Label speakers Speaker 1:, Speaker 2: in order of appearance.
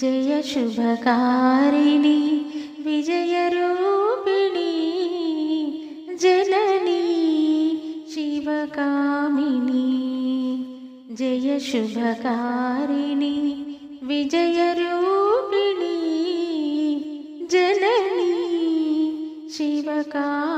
Speaker 1: जयशुभकारिणि विजयरूपिणी जननी शुभकिणी विजय रोपिणी जननी शिवका